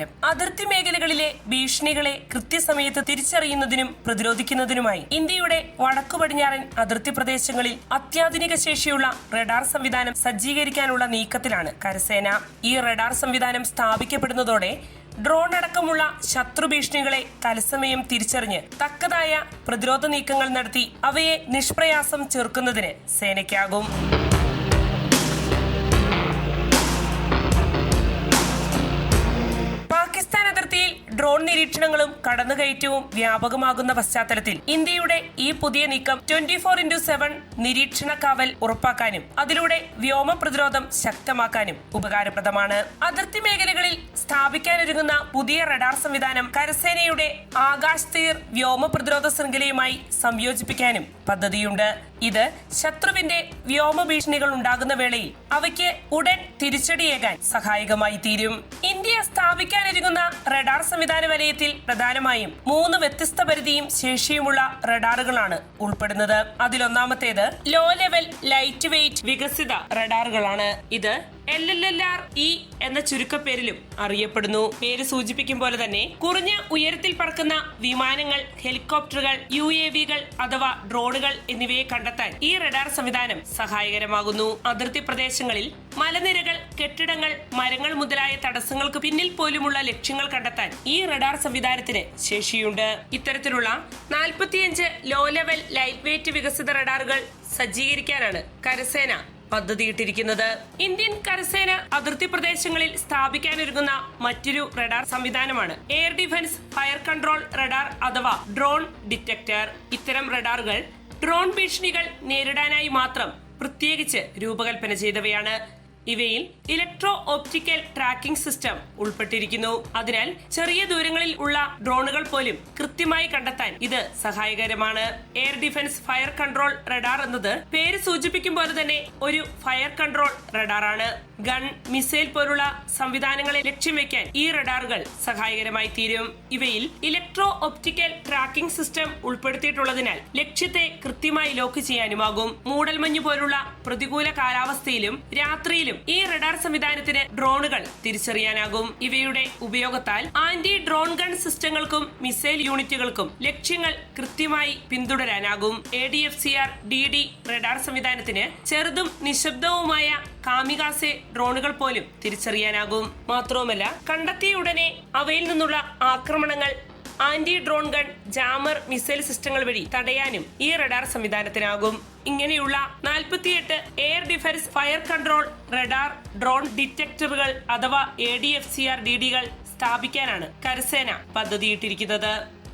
നമസ്കാരം അതിർത്തി മേഖലകളിലെ ഭീഷണികളെ കൃത്യസമയത്ത് തിരിച്ചറിയുന്നതിനും പ്രതിരോധിക്കുന്നതിനുമായി ഇന്ത്യയുടെ വടക്കു പടിഞ്ഞാറൻ അതിർത്തി പ്രദേശങ്ങളിൽ അത്യാധുനിക ശേഷിയുള്ള റഡാർ സംവിധാനം സജ്ജീകരിക്കാനുള്ള നീക്കത്തിലാണ് കരസേന. ഈ റഡാർ സംവിധാനം സ്ഥാപിക്കപ്പെടുന്നതോടെ ഡ്രോൺ അടക്കമുള്ള ശത്രു ഭീഷണികളെ തത്സമയം തിരിച്ചറിഞ്ഞ് തക്കതായ പ്രതിരോധ നീക്കങ്ങൾ നടത്തി അവയെ നിഷ്പ്രയാസം ചെറുക്കുന്നതിന് സേനയ്ക്കാകും. നിരീക്ഷണങ്ങളും കടന്നുകയറ്റവും വ്യാപകമാകുന്ന പശ്ചാത്തലത്തിൽ ഇന്ത്യയുടെ ഈ പുതിയ നീക്കം ട്വന്റി ഫോർ ഇന്റു സെവൻ നിരീക്ഷണ കാവൽ ഉറപ്പാക്കാനും അതിലൂടെ വ്യോമ പ്രതിരോധം ശക്തമാക്കാനും ഉപകാരപ്രദമാണ്. അതിർത്തി മേഖലകളിൽ സ്ഥാപിക്കാനൊരുങ്ങുന്ന പുതിയ റഡാർ സംവിധാനം കരസേനയുടെ ആകാശ് തീർ വ്യോമ പ്രതിരോധ ശൃംഖലയുമായി സംയോജിപ്പിക്കാനും പദ്ധതിയുണ്ട്. ഇത് ശത്രുവിന്റെ വ്യോമ ഭീഷണികൾ ഉണ്ടാകുന്ന വേളയിൽ അവയ്ക്ക് ഉടൻ തിരിച്ചടിയേകാൻ സഹായകമായി തീരും. ഇന്ത്യ സ്ഥാപിക്കാനൊരുങ്ങുന്ന റഡാർ സംവിധാന വലയത്തിൽ പ്രധാനമായും മൂന്ന് വ്യത്യസ്ത പരിധിയും ശേഷിയുമുള്ള റഡാറുകളാണ് ഉൾപ്പെടുന്നത്. അതിലൊന്നാമത്തേത് ലോ ലെവൽ ലൈറ്റ് വെയിറ്റ് വികസിത റഡാറുകളാണ്. ഇത് L L L R E എന്ന ചുരുക്കപ്പേരിലും അറിയപ്പെടുന്നു. പേര് സൂചിപ്പിക്കും പോലെ തന്നെ കുറഞ്ഞ ഉയരത്തിൽ പറക്കുന്ന വിമാനങ്ങൾ ഹെലികോപ്റ്ററുകൾ യു എ വികൾ അഥവാ ഡ്രോണുകൾ എന്നിവയെ കണ്ടെത്താൻ ഈ റഡാർ സംവിധാനം സഹായകരമാകുന്നു. അതിർത്തി പ്രദേശങ്ങളിൽ മലനിരകൾ കെട്ടിടങ്ങൾ മരങ്ങൾ മുതലായ തടസ്സങ്ങൾക്ക് പിന്നിൽ പോലുമുള്ള ലക്ഷ്യങ്ങൾ കണ്ടെത്താൻ ഈ റഡാർ സംവിധാനത്തിന് ശേഷിയുണ്ട്. ഇത്തരത്തിലുള്ള നാൽപ്പത്തിയഞ്ച് ലോ ലെവൽ ലൈറ്റ് വെയിറ്റ് വികസിത റഡാറുകൾ സജ്ജീകരിക്കാനാണ് കരസേന പദ്ധതിയിട്ടിരിക്കുന്നത്. ഇന്ത്യൻ കരസേന അതിർത്തി പ്രദേശങ്ങളിൽ സ്ഥാപിക്കാനൊരുങ്ങുന്ന മറ്റൊരു റഡാർ സംവിധാനമാണ്. Air defence fire control radar അഥവാ ഡ്രോൺ ഡിറ്റക്ടർ. ഇത്തരം റഡാറുകൾ ഡ്രോൺ ഭീഷണികൾ നേരിടാനായി മാത്രം പ്രത്യേകിച്ച് രൂപകൽപ്പന ചെയ്തവയാണ്. ഇവയിൽ ഇലക്ട്രോ ഓപ്റ്റിക്കൽ ട്രാക്കിംഗ് സിസ്റ്റം ഉൾപ്പെട്ടിരിക്കുന്നു. അതിനാൽ ചെറിയ ദൂരങ്ങളിൽ ഉള്ള ഡ്രോണുകൾ പോലും കൃത്യമായി കണ്ടെത്താൻ ഇത് സഹായകരമാണ്. Air defence fire control radar എന്നത് പേര് സൂചിപ്പിക്കും പോലെ തന്നെ ഒരു ഫയർ കൺട്രോൾ റഡാറാണ് ഗൺ മിസൈൽ പോലുള്ള സംവിധാനങ്ങളെ ലക്ഷ്യം വെക്കാൻ ഈ റഡാറുകൾ സഹായകരമായി തീരും. ഇവയിൽ ഇലക്ട്രോ ഒപ്റ്റിക്കൽ ട്രാക്കിംഗ് സിസ്റ്റം ഉൾപ്പെടുത്തിയിട്ടുള്ളതിനാൽ ലക്ഷ്യത്തെ കൃത്യമായി ലോക്ക് ചെയ്യാനുമാകും. മൂടൽമഞ്ഞ് പോലുള്ള പ്രതികൂല കാലാവസ്ഥയിലും രാത്രിയിലും ഈ റഡാർ സംവിധാനത്തിന് ഡ്രോണുകൾ തിരിച്ചറിയാനാകും. ഇവയുടെ ഉപയോഗത്താൽ ആന്റി ഡ്രോൺ ഗൺ സിസ്റ്റങ്ങൾക്കും മിസൈൽ യൂണിറ്റുകൾക്കും ലക്ഷ്യങ്ങൾ കൃത്യമായി പിന്തുടരാനാകും. A D F C R D D radar സംവിധാനത്തിന് ചെറുതും നിശബ്ദവുമായ കാമികാസെ ഡ്രോണുകൾ പോലും തിരിച്ചറിയാനാകും മാത്രവുമല്ല കണ്ടെത്തിയ ഉടനെ അവയിൽ നിന്നുള്ള ആക്രമണങ്ങൾ anti drone gun jammer missile സിസ്റ്റങ്ങൾ വഴി തടയാനും ഈ റഡാർ സംവിധാനത്തിനാകും. ഇങ്ങനെയുള്ള നാൽപ്പത്തിയെട്ട് air defence fire control radar drone ഡിറ്റക്ടറുകൾ അഥവാ A D F C R D ഡികൾ സ്ഥാപിക്കാനാണ് കരസേന പദ്ധതിയിട്ടിരിക്കുന്നത്.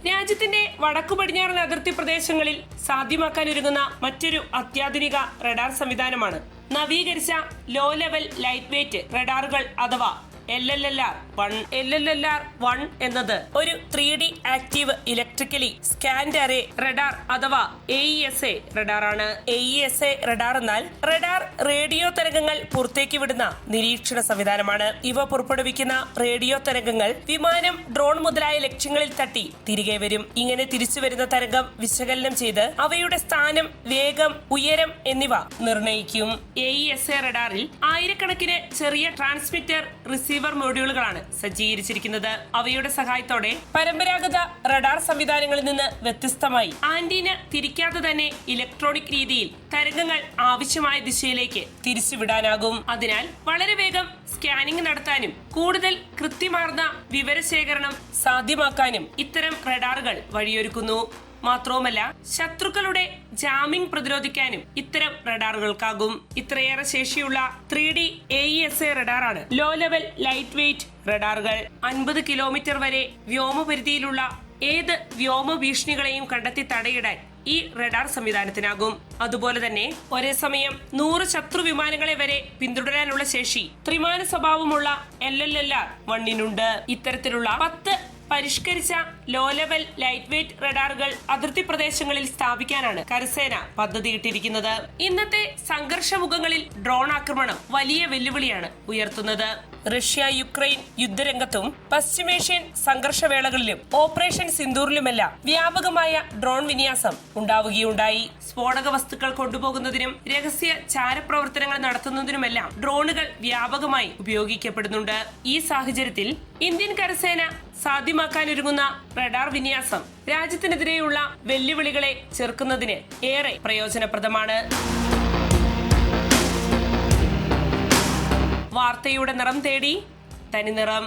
രാജ്യത്തിന്റെ വടക്കു പടിഞ്ഞാറൻ അതിർത്തി പ്രദേശങ്ങളിൽ സാധ്യമാക്കാനൊരുങ്ങുന്ന മറ്റൊരു അത്യാധുനിക റഡാർ സംവിധാനമാണ് നവീകരിച്ച ലോ ലെവൽ ലൈറ്റ് വെയ്റ്റ് റഡാറുകൾ അഥവാ L L L R one L L L R one എന്നത് ഒരു three D active electrically scanned array radar അഥവാ A E S A radar ആണ്. A E S A radar എന്നാൽ radar radio തരംഗങ്ങൾ പുറത്തേക്ക് വിടുന്ന നിരീക്ഷണ സംവിധാനമാണ്. ഇവ പുറപ്പെടുവിക്കുന്ന റേഡിയോ തരംഗങ്ങൾ വിമാനം ഡ്രോൺ മുതലായ ലക്ഷ്യങ്ങളിൽ തട്ടി തിരികെ വരും. ഇങ്ങനെ തിരിച്ചു വരുന്ന തരംഗം വിശകലനം ചെയ്ത് അവയുടെ സ്ഥാനം വേഗം ഉയരം എന്നിവ നിർണയിക്കും എ ഇ എസ് എ റഡാറിൽ ആയിരക്കണക്കിന് ചെറിയ ട്രാൻസ്മിറ്റർ റിസീവർ മൊഡ്യൂളുകളാണ് സജ്ജീകരിച്ചിരിക്കുന്നത്. അവയുടെ സഹായത്തോടെ പരമ്പരാഗത റഡാർ സംവിധാനങ്ങളിൽ നിന്ന് വ്യത്യസ്തമായി ആന്റീന തിരിക്കാതെ തന്നെ ഇലക്ട്രോണിക് രീതിയിൽ തരംഗങ്ങൾ ആവശ്യമായ ദിശയിലേക്ക് തിരിച്ചുവിടാനാകും. അതിനാൽ വളരെ വേഗം സ്കാനിംഗ് നടത്താനും കൂടുതൽ കൃത്യമാർന്ന വിവരശേഖരണം സാധ്യമാക്കാനും ഇത്തരം റഡാറുകൾ വഴിയൊരുക്കുന്നു. മാത്രവുമല്ല ശത്രുക്കളുടെ ജാമിംഗ് പ്രതിരോധിക്കാനും ഇത്തരം റഡാറുകൾക്കാകും. ഇത്രയേറെ ശേഷിയുള്ള three D A S A റഡാറാണ് low level light weight റഡാറുകൾ. അൻപത് കിലോമീറ്റർ വരെ വ്യോമപരിധിയിലുള്ള ഏത് വ്യോമ ഭീഷണികളെയും കണ്ടെത്തി തടയിടാൻ ഈ റഡാർ സംവിധാനത്തിനാകും. അതുപോലെ തന്നെ ഒരേ സമയം നൂറ് ശത്രു വിമാനങ്ങളെ വരെ പിന്തുടരാനുള്ള ശേഷി ത്രിമാന സ്വഭാവമുള്ള എൽ എൽ എൽ ആർ വണ്ണിനുണ്ട് ഇത്തരത്തിലുള്ള പത്ത് പരിഷ്കരിച്ച ലോ ലെവൽ ലൈറ്റ് വെയിറ്റ് റഡാറുകൾ അതിർത്തി പ്രദേശങ്ങളിൽ സ്ഥാപിക്കാനാണ് കരസേന പദ്ധതിയിട്ടിരിക്കുന്നത്. ഇന്നത്തെ സംഘർഷമുഖങ്ങളിൽ ഡ്രോൺ ആക്രമണം വലിയ വെല്ലുവിളിയാണ് ഉയർത്തുന്നത്. റഷ്യ യുക്രൈൻ യുദ്ധരംഗത്തും പശ്ചിമേഷ്യൻ സംഘർഷവേളകളിലും ഓപ്പറേഷൻ സിന്ദൂറിലുമെല്ലാം വ്യാപകമായ ഡ്രോൺ വിന്യാസം ഉണ്ടാവുകയുണ്ടായി. സ്ഫോടക വസ്തുക്കൾ കൊണ്ടുപോകുന്നതിനും രഹസ്യ ചാരപ്രവർത്തനങ്ങൾ നടത്തുന്നതിനുമെല്ലാം ഡ്രോണുകൾ വ്യാപകമായി ഉപയോഗിക്കപ്പെടുന്നുണ്ട്. ഈ സാഹചര്യത്തിൽ ഇന്ത്യൻ കരസേന സാധ്യമാക്കാനൊരുങ്ങുന്ന റഡാർ വിന്യാസം രാജ്യത്തിനെതിരെയുള്ള വെല്ലുവിളികളെ ചെറുക്കുന്നതിന് ഏറെ പ്രയോജനപ്രദമാണ്. വാർത്തയുടെ നിറം തേടി തനിനിറം.